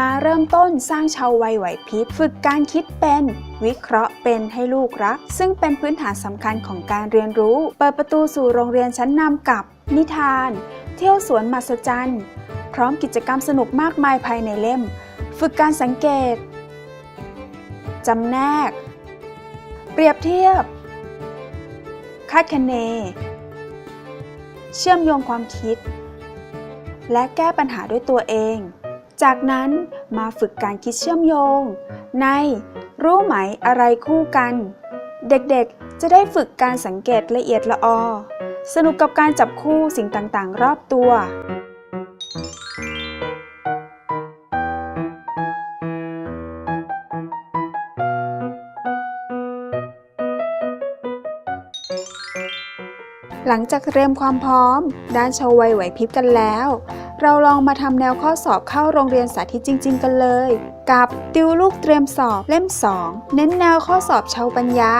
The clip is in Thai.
มาเริ่มต้นสร้างชาววัยไหวพริบฝึกการคิดเป็น วิเคราะห์เป็นให้ลูกรัก ซึ่งเป็นพื้นฐานสำคัญของการเรียนรู้ เปิดประตูสู่โรงเรียนชั้นนำกับ นิทาน เที่ยวสวนมหัศจรรย์ พร้อมกิจกรรมสนุกมากมายภายในเล่ม ฝึกการสังเกตจำแนก เปรียบเทียบ คาดคะเน เชื่อมโยงความคิด และแก้ปัญหาด้วยตัวเอง จากนั้นมาฝึกการคิดเชื่อมโยง ในรู้ไหมอะไรคู่กัน เด็กๆจะได้ฝึกการสังเกตละเอียดละออ สนุกกับการจับคู่สิ่งต่างๆ รอบตัว หลังจากเตรียมความพร้อม ด้านชาววัยไหวพริบกันแล้ว เราลองมาทำแนวข้อสอบเข้าโรงเรียนสาธิตจริง ๆ กันเลย กับติวลูกเตรียมสอบเล่ม 2 เน้นแนวข้อสอบชาวปัญญา